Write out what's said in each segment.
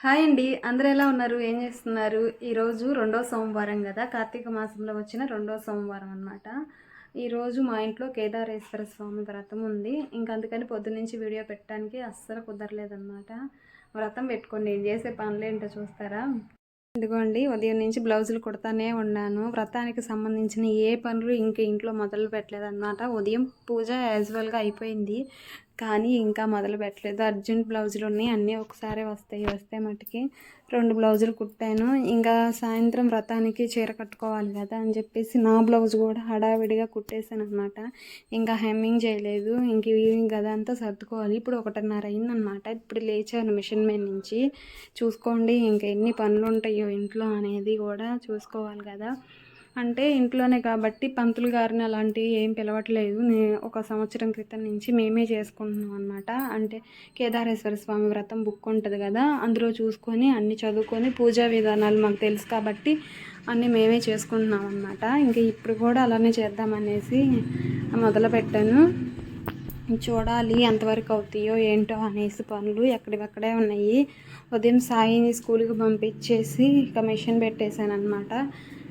Hi అండి. అందరూ ఎలా ఉన్నారు? ఏం చేస్తున్నారు? ఈరోజు రెండో సోమవారం కదా. కార్తీక మాసంలో వచ్చిన రెండో సోమవారం అనమాట ఈరోజు మా ఇంట్లో కేదారేశ్వర స్వామి వ్రతం ఉంది. ఇంక అందుకని పొద్దునుంచి వీడియో పెట్టడానికి అస్సలు కుదరలేదన్నమాట. వ్రతం పెట్టుకోండి. ఏం చేసే పనులు ఏంటో చూస్తారా? ఇదిగోండి. ఉదయం నుంచి బ్లౌజులు కుడతానే ఉన్నాను. వ్రతానికి సంబంధించిన ఏ పనులు ఇంక ఇంట్లో మొదలు పెట్టలేదన్నమాట. ఉదయం పూజ యాజువల్గా అయిపోయింది. కానీ ఇంకా మొదలు పెట్టలేదు. అర్జెంట్ బ్లౌజులు ఉన్నాయి. అన్నీ ఒకసారి వస్తాయి. వస్తే మటుకి రెండు బ్లౌజులు కుట్టాను. ఇంకా సాయంత్రం వ్రతానికి చీర కట్టుకోవాలి కదా అని చెప్పేసి నా బ్లౌజ్ కూడా హడావిడిగా కుట్టేశాను అనమాట ఇంకా హెమ్మింగ్ చేయలేదు. ఇంక ఈవినింగ్ అంతా సర్దుకోవాలి. ఇప్పుడు ఒకటిన్నర అయిందనమాట ఇప్పుడు లేచాను మిషన్ మీద నుంచి. చూసుకోండి ఇంకా ఎన్ని పనులు ఉంటాయో ఇంట్లో అనేది కూడా చూసుకోవాలి కదా. అంటే ఇంట్లోనే కాబట్టి పంతులు గారిని అలాంటివి ఏం పిలవట్లేదు. నేను ఒక సంవత్సరం క్రితం నుంచి మేమే చేసుకుంటున్నాం అనమాట అంటే కేదారేశ్వర స్వామి వ్రతం బుక్ ఉంటుంది కదా అందులో చూసుకొని అన్ని చదువుకొని పూజా విధానాలు మాకు తెలుసు కాబట్టి అన్నీ మేమే చేసుకుంటున్నాం అనమాట ఇంకా ఇప్పుడు కూడా అలానే చేద్దామనేసి మొదలు పెట్టాను. చూడాలి ఎంతవరకు అవుతాయో ఏంటో అనేసి పనులు ఎక్కడివక్కడే ఉన్నాయి. ఉదయం సాయిని స్కూల్కి పంపించేసి కమిషన్ పెట్టేశాను అనమాట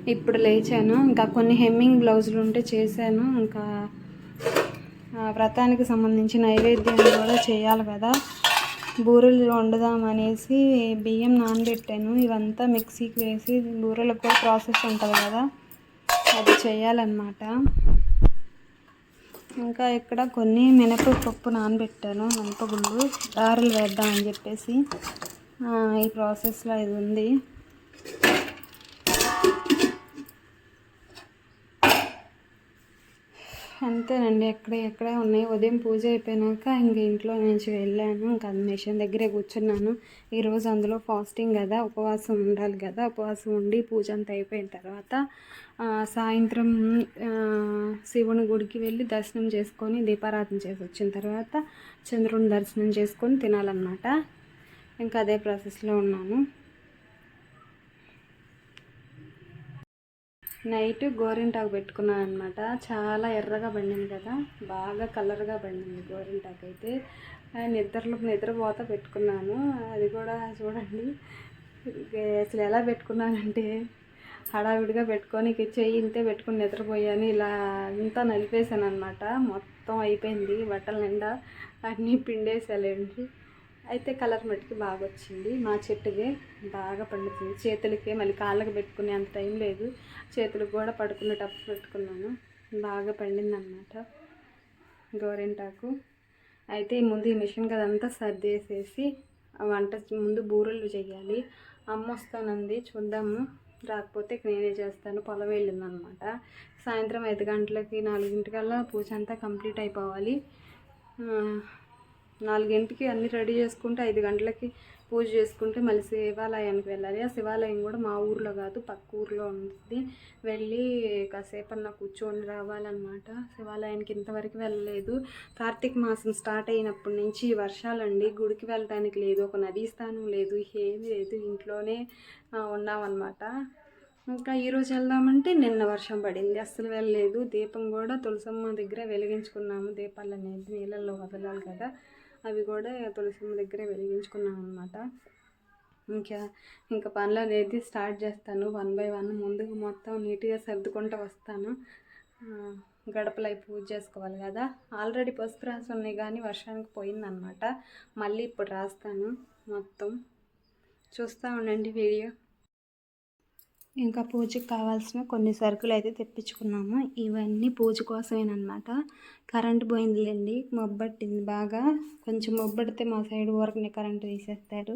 ఇప్పుడు లేచాను. ఇంకా కొన్ని హెమ్మింగ్ బ్లౌజులు ఉంటే చేశాను. ఇంకా వ్రతానికి సంబంధించి నైవేద్యం కూడా చేయాలి కదా. బూరెలు వండుదామనేసి బియ్యం నానబెట్టాను. ఇవంతా మిక్సీకి వేసి బూరెలకు కూడా ప్రాసెస్ ఉంటుంది కదా. అది చేయాలన్నమాట. ఇంకా ఇక్కడ కొన్ని మినపప్పు నానబెట్టాను. మినపగుళ్ళు దారులు వేద్దామని చెప్పేసి ఈ ప్రాసెస్లో ఇది ఉంది. అంతేనండి. ఎక్కడే ఎక్కడే ఉన్నాయి. ఉదయం పూజ అయిపోయినాక ఇంక ఇంట్లో నుంచి వెళ్ళాను. ఇంకా మిషన్ దగ్గరే కూర్చున్నాను. ఈరోజు అందులో ఫాస్టింగ్ కదా ఉపవాసం ఉండాలి కదా. ఉపవాసం ఉండి పూజ అంతా అయిపోయిన తర్వాత సాయంత్రం శివుని గుడికి వెళ్ళి దర్శనం చేసుకొని దీపారాధన చేసి వచ్చిన తర్వాత చంద్రుని దర్శనం చేసుకొని తినాలన్నమాట. ఇంకా అదే ప్రాసెస్లో ఉన్నాను. నైట్ గోరింటాకు పెట్టుకున్నాను అనమాట చాలా ఎర్రగా పండింది కదా. బాగా కలర్గా పండింది గోరింటాకు అయితే నిద్రలో నిద్రపోతా పెట్టుకున్నాను. అది కూడా చూడండి. అసలు ఎలా పెట్టుకున్నానంటే హడావిడిగా పెట్టుకొని చెయ్యి ఇంతే పెట్టుకుని నిద్రపోయాను. ఇలా ఇంతా నలిపేశాను అనమాట మొత్తం అయిపోయింది. బట్టల నిండా అన్నీ పిండేసాలేండి అయితే కలర్ మట్టుకి బాగా వచ్చింది. మా చెట్టుకే బాగా పండుతుంది. చేతులకే మళ్ళీ కాళ్ళకి పెట్టుకునే అంత టైం లేదు. చేతులకు కూడా పడుకునేటప్పుడు పెట్టుకున్నాను. బాగా పండింది అనమాట గోరింటాకు. అయితే ముందు ఈ మిషన్ కదంతా సర్దేసేసి వంట ముందు బూరెలు చేయాలి. అమ్మ వస్తానంది. చూద్దాము. రాకపోతే నేనే చేస్తాను. పొలం వెళ్ళిందనమాట సాయంత్రం ఐదు గంటలకి నాలుగింటికల్లా పూజ అంతా కంప్లీట్ అయిపోవాలి. నాలుగింటికి అన్నీ రెడీ చేసుకుంటే ఐదు గంటలకి పూజ చేసుకుంటే మళ్ళీ శివాలయానికి వెళ్ళాలి. ఆ శివాలయం కూడా మా ఊర్లో కాదు పక్క ఊర్లో ఉంటుంది వెళ్ళి కాసేపన్నా కూర్చొని రావాలన్నమాట. శివాలయానికి ఇంతవరకు వెళ్ళలేదు. కార్తీక మాసం స్టార్ట్ అయినప్పటి నుంచి వర్షాలండి. గుడికి వెళ్ళడానికి లేదు ఒక నదీ స్థానం లేదు ఏమీ లేదు. ఇంట్లోనే ఉన్నామన్నమాట. ఇంకా ఈరోజు వెళ్దామంటే నిన్న వర్షం పడింది అస్సలు వెళ్ళలేదు. దీపం కూడా తులసమ్మ దగ్గర వెలిగించుకున్నాము. దీపాలు అనేది నీళ్ళల్లో వదలాలి కదా. అవి కూడా తులసమ్మ దగ్గరే వెలిగించుకున్నాం అనమాట ఇంకా ఇంకా పనులు అనేది స్టార్ట్ చేస్తాను. వన్ బై వన్ ముందుకు మొత్తం నీట్గా సర్దుకుంటూ వస్తాను. గడపలై పూజ చేసుకోవాలి కదా. ఆల్రెడీ పసుపు రాసి ఉన్నాయి కానీ వర్షానికి పోయిందనమాట మళ్ళీ ఇప్పుడు రాస్తాను మొత్తం. చూస్తూ ఉండండి వీడియో. ఇంకా పూజకి కావాల్సిన కొన్ని సరుకులు అయితే తెప్పించుకున్నాము. ఇవన్నీ పూజ కోసమేనమాట కరెంట్ పోయిందిలేండి మొబ్బట్టింది బాగా. కొంచెం మొబ్బడితే మా సైడ్ వరకునే కరెంట్ తీసేస్తారు.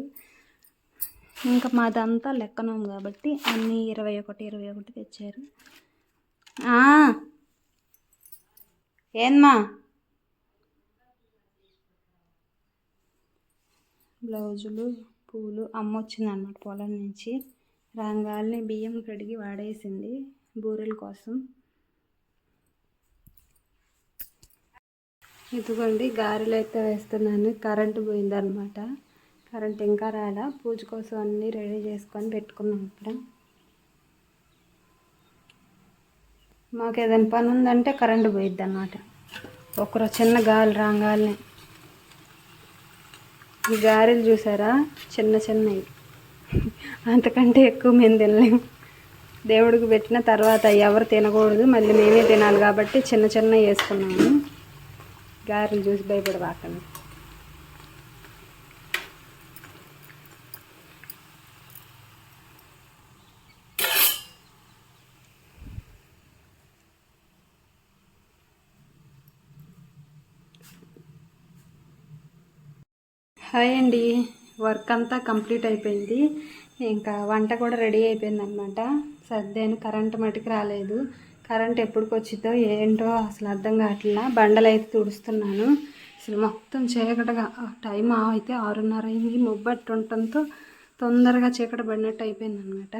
ఇంకా మాదంతా లెక్కనం కాబట్టి అన్నీ ఇరవై ఒకటి ఇరవై ఒకటి తెచ్చారు. ఏందమ్మా? బ్లౌజులు పూలు అమ్మ వచ్చిందన్నమాట పొలం నుంచి. రాగాలని బియ్యం కడిగి వాడేసింది బూరెల కోసం. ఇదిగోండి గారెలు అయితే వేస్తున్నాను. కరెంటు పోయిందనమాట కరెంట్ ఇంకా రాలా. పూజ కోసం అన్నీ రెడీ చేసుకొని పెట్టుకున్నాం ఇప్పుడు. మాకు ఏదైనా పని ఉందంటే కరెంటు పోయిద్ది అనమాట ఒకరు చిన్న గాలి రాగాలని. ఈ గారెలు చూసారా? చిన్న చిన్నవి. అంతకంటే ఎక్కువ మేము తినలేము. దేవుడికి పెట్టిన తర్వాత ఎవరు తినకూడదు మళ్ళీ మేమే తినాలి కాబట్టి చిన్న చిన్న వేసుకున్నాము. గారెలు చూసి భయపడవాకండి హాయ్ అండి వర్క్ అంతా కంప్లీట్ అయిపోయింది. ఇంకా వంట కూడా రెడీ అయిపోయిందనమాట సర్దేను కరెంట్ మటుకు రాలేదు. కరెంట్ ఎప్పటికి వచ్చిందో ఏంటో అసలు అర్థం కావట్లా. బండలు అయితే తుడుస్తున్నాను. అసలు మొత్తం చీకటగా టైం అయితే ఆరున్నర అయింది. మొబ్బట్టు ఉండటంతో తొందరగా చీకట పడినట్టు అయిపోయింది అనమాట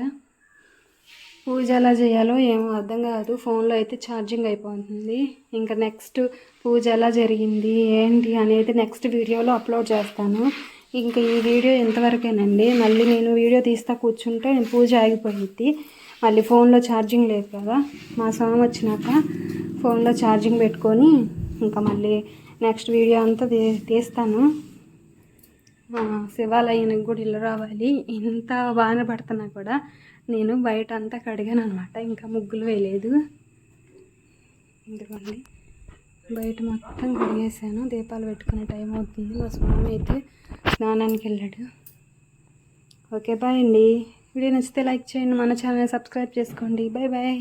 పూజ ఎలా చేయాలో ఏమో అర్థం కాదు. ఫోన్లో అయితే ఛార్జింగ్ అయిపోతుంది. ఇంకా నెక్స్ట్ పూజ ఎలా జరిగింది ఏంటి అనేది నెక్స్ట్ వీడియోలో అప్లోడ్ చేస్తాను. ఇంకా ఈ వీడియో ఎంతవరకేనండి మళ్ళీ నేను వీడియో తీస్తా కూర్చుంటే పూజ ఆగిపోయింది. మళ్ళీ ఫోన్లో ఛార్జింగ్ లేదు కదా. మా స్వామి వచ్చినాక ఫోన్లో ఛార్జింగ్ పెట్టుకొని ఇంకా మళ్ళీ నెక్స్ట్ వీడియో అంతా తీ తీస్తాను. శివాలయానికి కూడా ఇల్లు రావాలి. ఇంత బాగానే పడుతున్నా కూడా నేను బయట అంతా కడిగాను అనమాట ఇంకా ముగ్గులు వేయలేదు. ఎందుకండి బయట మొత్తం కడిగేసాను. దీపాలు పెట్టుకునే టైం అవుతుంది. మా స్వామి అయితే స్నానానికి వెళ్ళాడు ఓకే బాయ్ అండి. వీడియో నచ్చితే లైక్ చేయండి మన ఛానల్ సబ్స్క్రైబ్ చేసుకోండి. Bye bye.